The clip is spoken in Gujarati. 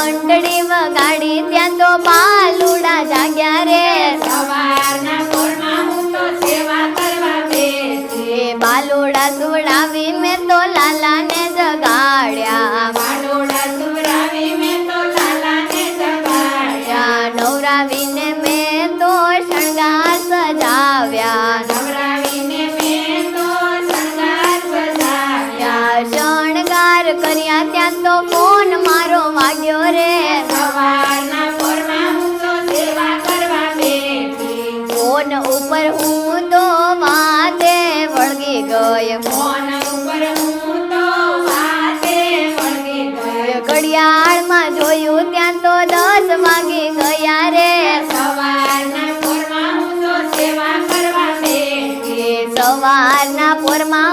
ઘંટડી વગાડી ત્યાં તો પાલુડા જાગ્યા રે. સવારના પોરમાં બાલુડા સુડાવી મેં તો લાલાને જગાડ્યા. જગાડ્યા. નવરાવીને મેં તો શણગાર સજાવ્યા. નવરાવીને શણગાર કર્યા ત્યાં તો ફોન મારો વાગ્યો. મોન ઉપર હું તો માથે વળગી ગયો. મોન ઉપર હું તો માથે વળગી ગઈ ઘડિયાળમાં જોયું ત્યાં તો દસ વાગી ગયા રે. સવારના પોરમાં હું તો સેવા કરવા બેઠી. સવારના પોરમાં